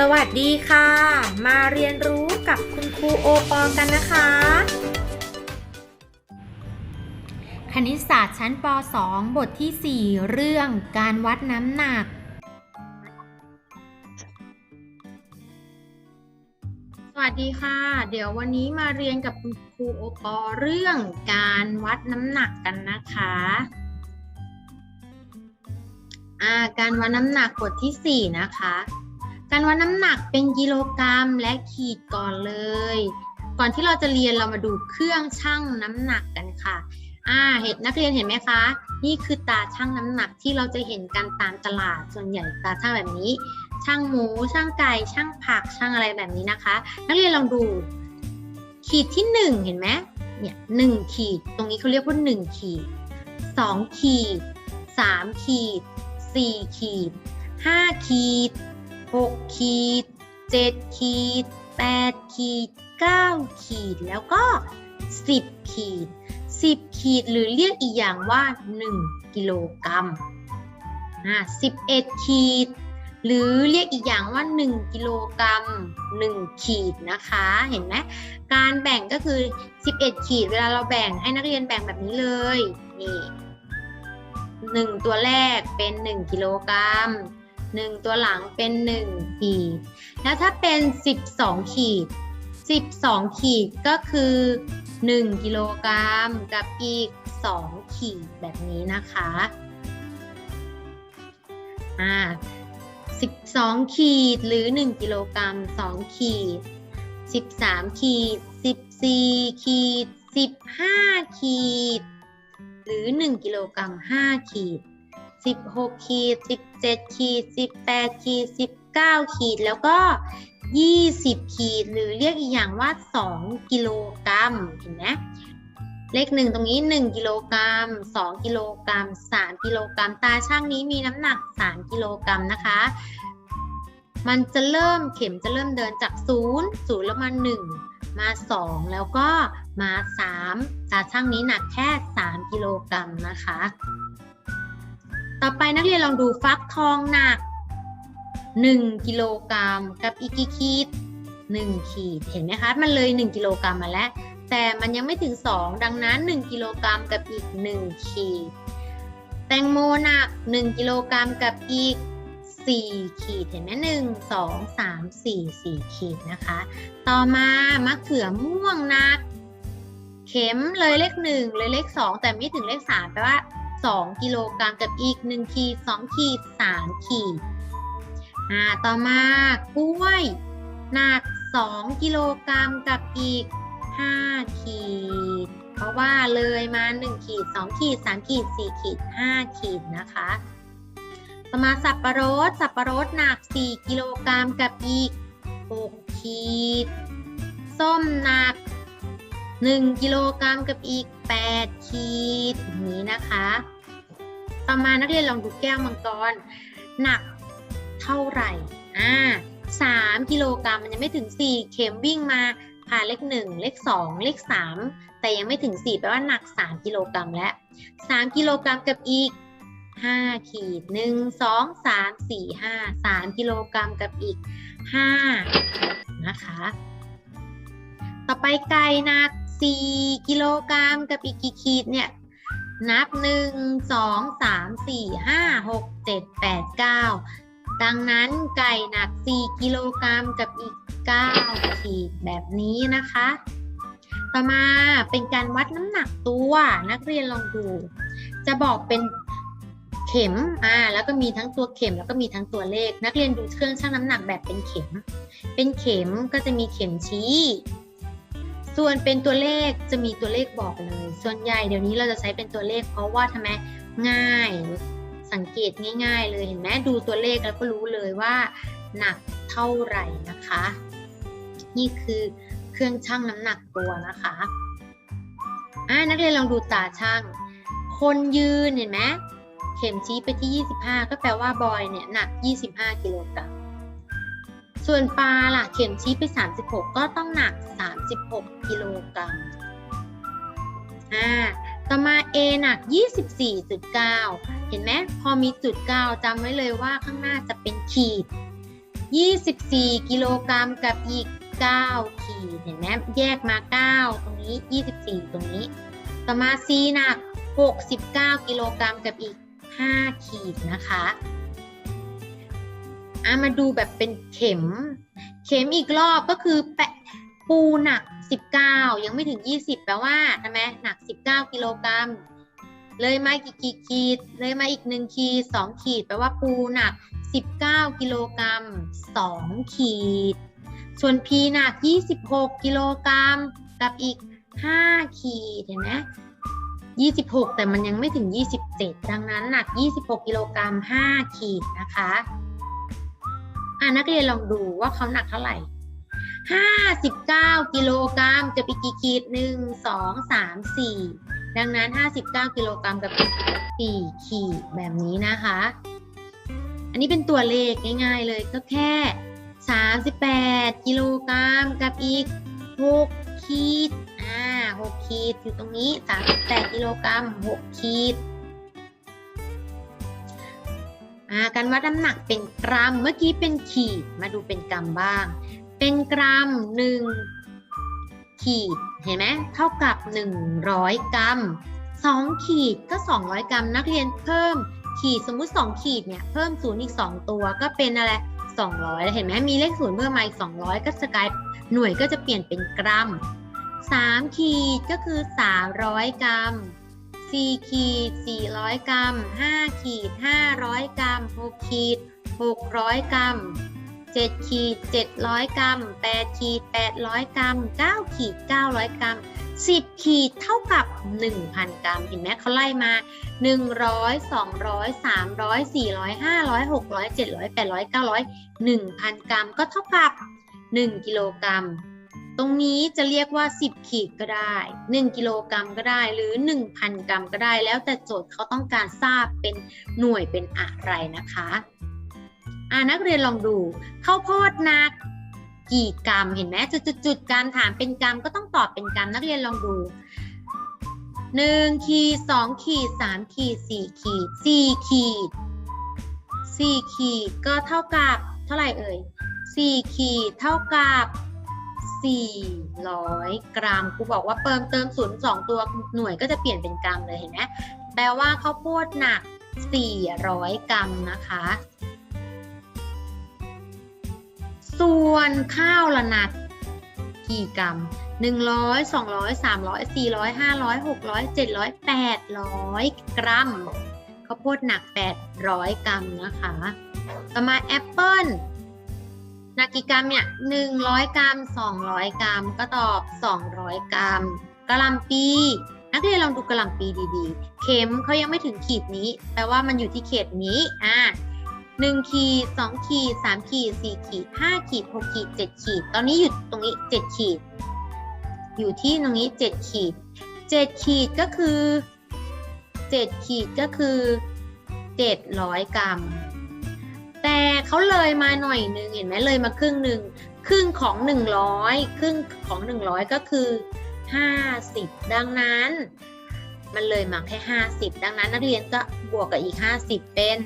สวัสดีค่ะ มาเรียนรู้กับคุณครูโอปอกันนะคะ คณิตศาสตร์ชั้นป .2 บทที่ 4 เรื่องการวัดน้ำหนัก สวัสดีค่ะ เดี๋ยววันนี้มาเรียนกับคุณครูโอปอเรื่องการวัดน้ำหนักกันนะคะการวัดน้ำหนักบทที่ 4 นะคะ การวัดน้ำหนักเป็นกิโลกรัมและขีดก่อนเลย ก่อนที่เราจะเรียนเรามาดูเครื่องชั่งน้ำหนักกันค่ะอ่าเห็นนักเรียนเห็นไหมคะ นี่คือตาชั่งน้ำหนักที่เราจะเห็นกันตามตลาดส่วนใหญ่ตาชั่งแบบนี้ช่างหมูช่างไก่ช่างผักช่างอะไรแบบนี้นะคะ นักเรียนลองดู ขีดที่หนึ่งเห็นไหมเนี่ยหนึ่งขีด ตรงนี้เขาเรียกว่าหนึ่งขีดสองขีดสามขีดสี่ขีดห้าขีด หกขีดเจ็ดขีดแปดขีดเก้าขีด แล้วก็สิบขีดสิบขีดหรือเรียกอีกอย่างว่าหนึ่งกิโลกรัมอ่าสิบเอ็ดขีด หรือเรียกอีกอย่างว่า 1 กิโลกรัม 1 ขีดนะคะ เห็นไหมการแบ่งก็คือ 11 ขีด เวลาเราแบ่งให้นักเรียนแบ่งแบบนี้เลย นี่หนึ่งตัวแรกเป็น 1 กิโลกรัม 1 ตัวหลังเป็น 1 ขีด แล้วถ้าเป็น 12 ขีด 12 ขีดก็คือ 1 กิโลกรัมกับอีก 2 ขีดแบบนี้นะคะอ่า12 ขีดหรือ 1 กิโลกรัม 2 ขีด 13 ขีด 14 ขีด 15 ขีด หรือ 1 กิโลกรัม 5 ขีด 16ขีด17ขีด18ขีด19ขีดแล้วก็20ขีดหรือเรียกอีกอย่างว่า2กิโลกรัมเห็นไหมเลขหนึ่งตรงนี้1กิโลกรัม2กิโลกรัม3กิโลกรัมตาช่างนี้มีน้ำหนัก3กิโลกรัมนะคะ มันจะเริ่มเข็มจะเริ่มเดินจาก0 0แล้วมา1มา2แล้วก็มา3ตาช่างนี้หนักแค่3กิโลกรัมนะคะ ต่อไปนักเรียนลองดูฟักทองหนัก 1 กิโลกรัมกับอีกกี่ขีด1ขีด เห็นไหมคะ มันเลย 1 กิโลกรัมมาแล้ว แต่มันยังไม่ถึง 2 ดังนั้น 1 กิโลกรัมกับอีก 1 ขีด แตงโมหนัก 1 กิโลกรัมกับอีก 4 ขีด เห็นไหม1 2 3 4 4ขีดนะคะ ต่อมามะเขือม่วงหนัก เข็มเลยเลข1เลยเลข2แต่ไม่ถึงเลข3แปลว่า 2 กิโลกรัมกับอีก 1 ขีด 2 ขีด 3 ขีด อ่า ต่อมากล้วย หนัก 2 กิโลกรัมกับอีก 5 ขีด เพราะว่าเลยมา 1 ขีด 2 ขีด 3 ขีด 4 ขีด 5 ขีดนะคะต่อมาสับปะรด สับปะรดหนัก 4 กิโลกรัมกับอีก 6 ขีด ส้มหนัก1กิโลกรัมกับอีก 8 ขีดอย่างนี้นะคะ ต่อมานักเรียนลองดูแก้วมังกร หนักเท่าไหร่อ่า3กิโลกรัมมันยังไม่ถึง4เข็มวิ่งมาผ่านเลข1เลข2เลข3แต่ยังไม่ถึง4แปลว่าหนัก3กิโลกรัมและ3กิโลกรัมกับอีก5ขีด1 2 3 4 5 3กิโลกรัมกับอีก5นะคะ ต่อไปไก่หนัก4กิโลกรัมกับอีกกี่ขีดเนี่ย นับ 1 2 3 4 5 6 7 8 9 ดังนั้นไก่หนัก 4 กิโลกรัมกับอีก 9 ขีดแบบนี้นะคะ ต่อมาเป็นการวัดน้ำหนักตัวนักเรียนลองดู จะบอกเป็นเข็มอ่าแล้วก็มีทั้งตัวเข็มแล้วก็มีทั้งตัวเลข นักเรียนดูเครื่องชั่งน้ำหนักแบบเป็นเข็ม เป็นเข็มก็จะมีเข็มชี้ ส่วนเป็นตัวเลขจะมีตัวเลขบอกเลย ส่วนใหญ่เดี๋ยวนี้เราจะใช้เป็นตัวเลข เพราะว่าทำไมง่าย สังเกตง่าย ๆ เลยเห็นไหมดูตัวเลขแล้วก็รู้เลยว่า หนักเท่าไหร่นะคะ นี่คือเครื่องชั่งน้ำหนักตัวนะคะอ่านักเรียนลองดูตาช่าง คนยืนเห็นไหมเข็มชี้ไปที่ 25 ก็แปลว่าบอยเนี่ยหนัก 25 กิโลกรัมส่วนปลาล่ะ เข็มชี้ไป 36 ก็ต้องหนัก 36 กิโลกรัมอ่าต่อมา A หนัก 24.9 เห็นไหมพอมีจุด9จำไว้เลยว่าข้างหน้าจะเป็นขีด 24 กิโลกรัมกับอีก 9 ขีด เห็นไหมแยกมา 9 ตรงนี้ 24 ตรงนี้ ต่อมา C หนัก 69 กิโลกรัมกับอีก 5 ขีดนะคะอะมาดูแบบเป็นเข็ม เข็มอีกรอบก็คือแปะ ปูหนัก 19 ยังไม่ถึง 20 แปลว่าใช่ไหมหนัก 19 กิโลกรัม เลยมากี่ขีดเลยมาอีก 1 ขีด 2 ขีด แปลว่าปูหนัก 19 กิโลกรัม 2 ขีด ส่วน P หนัก 26 กิโลกรัม กับอีก 5 ขีด เห็นไหม26 แต่มันยังไม่ถึง 27 ดังนั้นหนัก 26 กิโลกรัม 5 ขีดนะคะ อ่านักเรียนลองดูว่าเขาหนักเท่าไหร่ 59 กิโลกรัมจะไปกี่ขีด1 2 3 4 ดังนั้น 59 กิโลกรัมกับอีก4ขีดแบบนี้นะคะ อันนี้เป็นตัวเลขง่ายๆเลยก็แค่ 38 กิโลกรัมกับอีก 6 ขีดอ่า6ขีดอยู่ตรงนี้ 38 กิโลกรัม 6 ขีดการวัดน้ำหนักเป็นกรัม เมื่อกี้เป็นขีด มาดูเป็นกรัมบ้าง เป็นกรัม1ขีดเห็นไหมเท่ากับ 100 กรัม 2 ขีดก็ 200 กรัม นักเรียนเพิ่มขีดสมมุติ 2 ขีดเนี่ยเพิ่มศูนย์อีก 2 ตัวก็เป็นอะไร 200 เห็นไหมมีเลขศูนย์เพิ่มมาอีก 200 ก็จะกายหน่วยก็จะเปลี่ยนเป็นกรัม 3 ขีดก็คือ 300 กรัม 4 ขีด 400 กรัม 5 ขีด 500 กรัม 6 ขีด 600 กรัม 7ขีด700 กรัม8ขีด800 กรัม9ขีด900 กรัม 10 ขีดเท่ากับ 1,000 กรัม เห็นไหมเขาไล่มา 100 200 300 400 500 600 700 800 900 1,000 กรัมก็เท่ากับ 1 กิโลกรัม ตรงนี้จะเรียกว่า 10 ขีดก็ได้ 1 กิโลกรัมก็ได้หรือ 1,000 กรัมก็ได้ แล้วแต่โจทย์เขาต้องการทราบเป็นหน่วยเป็นอะไรนะคะ อ่านักเรียนลองดูข้าวโพดหนักกี่กรัมเห็นไหมจุดๆๆการถามเป็นกรัมก็ต้องตอบเป็นกรัมนักเรียนลองดู1ขีด2ขีด3ขีด4ขีด4ขีด4ขีดก็เท่ากับเท่าไหร่เอ่ย4ขีดเท่ากับ400 กรัมครูบอกว่าเติมเติมศูนย์สองตัวหน่วยก็จะเปลี่ยนเป็นกรัมเลยเห็นไหมแปลว่าข้าวโพดหนัก 400 กรัมนะคะ ส่วนข้าวละหนักกี่กรัม100 200 300 400 500 600 700 800กรัมข้าวโพดหนัก800กรัมนะคะต่อมาแอปเปิ้ลหนักกี่กรัมเนี่ย100กรัม200กรัมก็ตอบ200กรัมกะหล่ำปีนักเรียนลองดูกะหล่ำปีดีๆ เข็มเขายังไม่ถึงขีดนี้ แปลว่ามันอยู่ที่เขตนี้อ่า หนึ่งขีดสองขีดสามขีดสี่ขีดห้าขีดหกขีดเจ็ดขีด ตอนนี้อยู่ตรงนี้เจ็ดขีด อยู่ที่ตรงนี้เจ็ดขีดเจ็ดขีดก็คือเจ็ดขีดก็คือเจ็ดร้อยกรัม แต่เขาเลยมาหน่อยนึงเห็นไหมเลยมาครึ่งหนึ่งครึ่งของหนึ่งร้อยครึ่งของหนึ่งร้อยก็คือห้าสิบดังนั้น มันเลยมาแค่ห้าสิบดังนั้นนักเรียนก็บวกกับอีกห้าสิบเป็น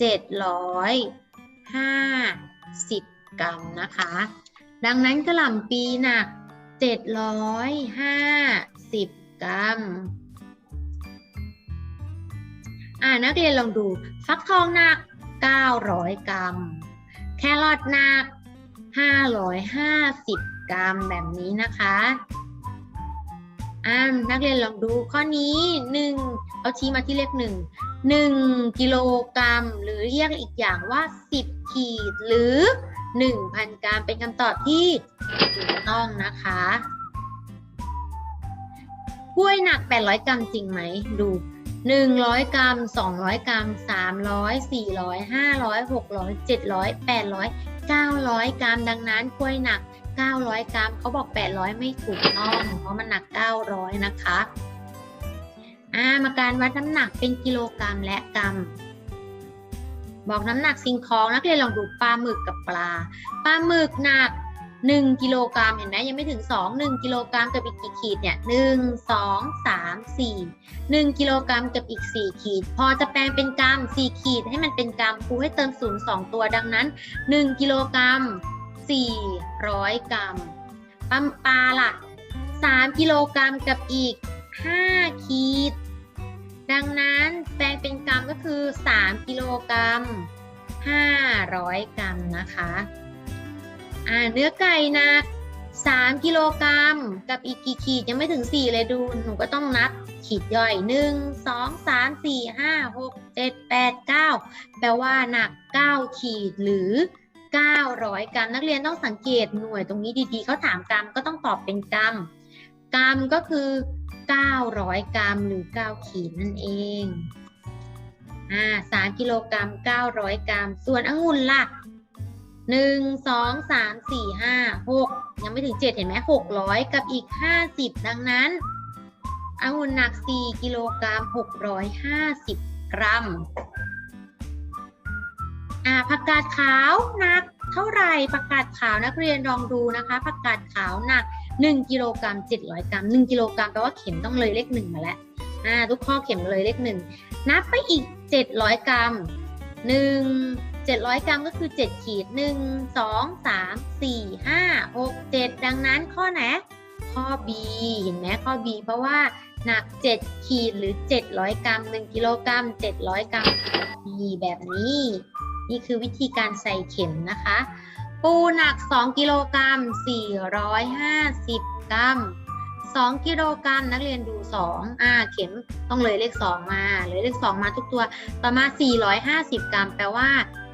750 กรัมนะคะ ดังนั้นกระหล่ำปีหนัก 750 กรัมอ่านักเรียนลองดู ฟักทองหนัก 900 กรัม แครอทหนัก 550 กรัมแบบนี้นะคะอ่านักเรียนลองดูข้อนี้ 1 เอาชี้มาที่เลข1 1 กิโลกรัม หรือเรียกอีกอย่างว่า 10 ขีด หรือ 1,000 กรัม เป็นคำตอบที่ถูกต้องนะคะกล้วยหนัก 800 กรัมจริงไหม ดู 100 กรัม 200 กรัม 300 400 500 600 700 800 900 กรัม ดังนั้นกล้วยหนัก 900 กรัม เขาบอก 800 ไม่ถูกต้อง เพราะมันหนัก 900 นะคะ อ่ามาการวัดน้ำหนักเป็นกิโลกรัมและกรัม บอกน้ำหนักสิ่งของนักเรียนลองดูปลาหมึกกับปลา ปลาหมึกหนัก 1 กิโลกรัมเห็นไหมยังไม่ถึง 2 1 กิโลกรัมกับอีกกี่ขีดเนี่ย1 2 3 4 1กิโลกรัมกับอีก 4 ขีด พอจะแปลงเป็นกรัม4ขีดให้มันเป็นกรัมครูให้เติมศูนย์2ตัวดังนั้น 1 กิโลกรัม400 กรัมปั๊มปลาล่ะ3กิโลกรัมกับอีก 5 ขีด ดังนั้นแปลงเป็นกรัมก็คือ 3 กิโลกรัม 500 กรัมนะคะอ่าเนื้อไก่หนัก 3 กิโลกรัม กับอีกกี่ขีดยังไม่ถึง 4 เลยดู หนูก็ต้องนับขีดย่อย 1 2 3 4 5 6 7 8 9 แปลว่าหนัก 9 ขีดหรือ 900 กรัม นักเรียนต้องสังเกตหน่วยตรงนี้ดีๆ เขาถามกรัมก็ต้องตอบเป็นกรัม กรัมก็คือ 900 กรัมหรือ 9 ขีดนั่นเองอ่า3กิโลกรัม 900 กรัม ส่วนองุ่นล่ะ 1 2 3 4 5 6 ยังไม่ถึง 7 เห็นไหม600 กับอีก 50 ดังนั้นองุ่นหนัก 4 กิโลกรัม 650 กรัมอ่าผักกาดขาวหนักเท่าไหร่ผักกาดขาวนักเรียนลองดูนะคะผักกาดขาวหนัก 1กิโลกรัม700 กรัม 1 กิโลกรัมแปลว่าเข็มต้องเลยเลข1มาแล้วอ่าทุกข้อเข็มเลยเลข1นับไปอีก 700 กรัม 1 700 กรัมก็คือ 7 ขีด 1 2 3 4 5 6 7 ดังนั้นข้อไหนข้อ B เห็นไหมข้อ B เพราะว่าหนัก 7 ขีดหรือ 700 กรัม 1 กิโลกรัม 700 กรัม B แบบนี้ นี่คือวิธีการใส่เข็มนะคะ ปูหนัก 2 กิโลกรัม450 กรัม 2 กิโลกรัมนักเรียนดู 2 อ่า เข็มต้องเลยเลข 2 มาเลยเลข 2 มาทุกตัว ต่อมา 450 กรัม แปลว่า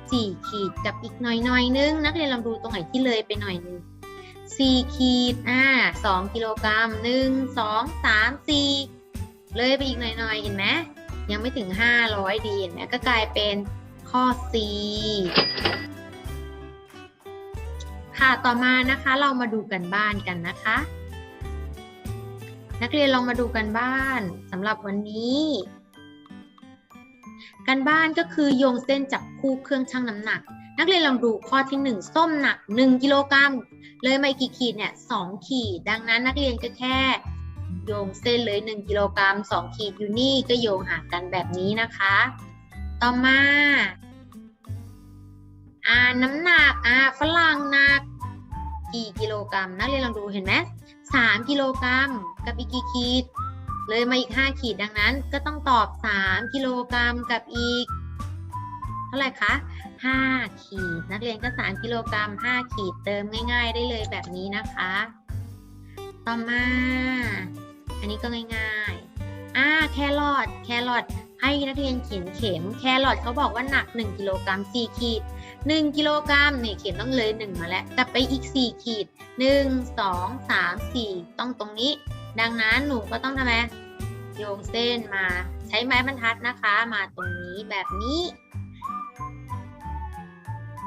4 ขีดกับอีกหน่อยหน่อยนึง นักเรียนลองดูตรงไหนที่เลยไปหน่อยนึง 4 ขีด อ่า 2 กิโลกรัม 1 2 3 4 เลยไปอีกหน่อยหน่อยเห็นไหม ยังไม่ถึง 500 ดีเห็นไหมก็กลายเป็นข้อ C ค่ะต่อมานะคะเรามาดูกันบ้านกันนะคะ นักเรียนลองมาดูกันบ้านสำหรับวันนี้กันบ้านก็คือโยงเส้นจับคู่เครื่องชั่งน้ำหนัก นักเรียนลองดูข้อที่ 1 ส้มหนัก 1 กิโลกรัม เลยมาอีกกี่ขีดเนี่ย2ขีด ดังนั้นนักเรียนก็แค่ โยงเส้นเลย 1 กิโลกรัม2ขีดอยู่นี่ก็โยงหากันแบบนี้นะคะ ต่อมา อ่าน้ำหนักอ่าฝรั่งหนัก กี่กิโลกรัมนักเรียนลองดูเห็นไหมสามกิโลกรัมกับอีกกี่ขีด เลยมาอีก5ขีดดังนั้น ก็ต้องตอบ3กิโลกรัมกับอีก เท่าไหร่คะ5ขีด นักเรียนก็3กิโลกรัม5ขีดเติมง่าย ๆ ได้เลยแบบนี้นะคะ ต่อมา อันนี้ก็ง่ายๆอ่าแครอทแครอทให้นักเรียนเขียนเข็มแครอทเขาบอกว่าหนัก 1 กิโลกรัม4ขีด 1กิโลกรัมนี่เข็มต้องเลย 1 มาแล้วกลับไปอีก 4 ขีด 1 2 3 4 ต้องตรงนี้ ดังนั้นหนูก็ต้องทำไมโยงเส้นมาใช้ไม้บรรทัดนะคะ มาตรงนี้แบบนี้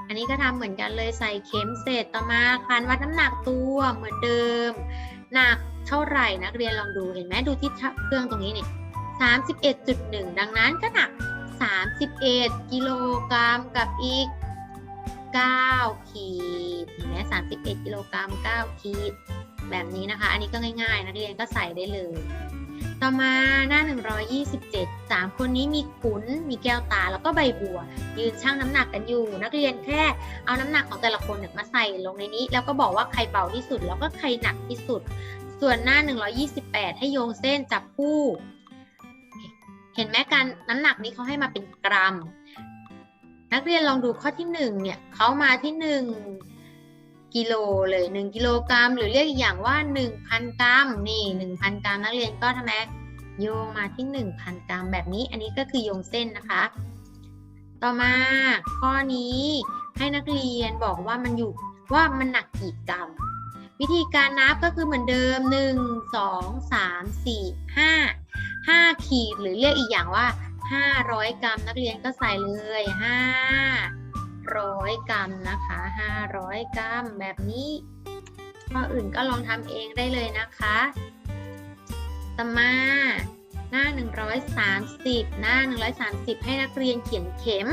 อันนี้ก็ทำเหมือนกันเลยใส่เข็มเสร็จต่อมาคันวัดน้ำหนักตัวเหมือนเดิม หนักเท่าไหร่นักเรียนลองดูเห็นไหมดูที่เครื่องตรงนี้เนี่ย31.1 ดังนั้นก็หนัก 31 กิโลกรัมกับอีก 9 ขีดเห็นไหม31กิโลกรัม9ขีด แบบนี้นะคะ อันนี้ก็ง่ายๆ นักเรียนก็ใส่ได้เลย ต่อมาหน้า 127 3 คนนี้มีขุน มีแก้วตาแล้วก็ใบบัว ยืนชั่งน้ำหนักกันอยู่ นักเรียนแค่เอาน้ำหนักของแต่ละคนมาใส่ลงในนี้ แล้วก็บอกว่าใครเบาที่สุด แล้วก็ใครหนักที่สุด ส่วนหน้า 128 ให้โยงเส้นจับคู่เห็นไหมการน้ำหนักนี้เขาให้มาเป็นกรัม นักเรียนลองดูข้อที่หนึ่งเนี่ยเขามาที่หนึ่งกิโลเลยหนึ่งกิโลกรัม หรือเรียกอีกอย่างว่าหนึ่งพันกรัมนี่หนึ่งพันกรัมนักเรียนก็ทำไมโยงมาที่หนึ่งพันกรัมแบบนี้ อันนี้ก็คือโยงเส้นนะคะ ต่อมาข้อนี้ให้นักเรียนบอกว่ามันอยู่ว่ามันหนักกี่กรัม วิธีการนับก็คือเหมือนเดิม 1 2 3 4 5 5 ขีดหรือเรียกอีกอย่างว่า 500 กรัมนักเรียนก็ใส่เลย500 กรัมนะคะ500 กรัมแบบนี้ข้ออื่นก็ลองทำเองได้เลยนะคะต่อมาหน้า 130 หน้า 130 ให้นักเรียนเขียนเข็ม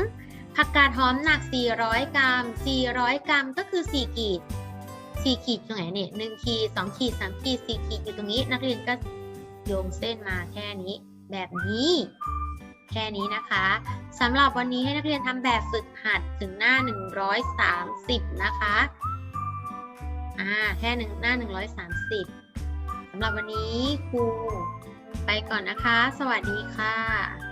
ผักกาดหอมหนัก 400 กรัม 400 กรัมก็คือ 4 กีดสี่ขีดตรงไหนเนี่ยหนึ่งขีดสองขีดสามขีดสี่ขีดอยู่ตรงนี้ นักเรียนก็โยงเส้นมาแค่นี้ แบบนี้ แค่นี้นะคะสำหรับวันนี้ให้นักเรียนทำแบบฝึกหัดถึงหน้า 130 นะคะอ่าแค่หนึ่งหน้า 130สำหรับวันนี้ครูไปก่อนนะคะ สวัสดีค่ะ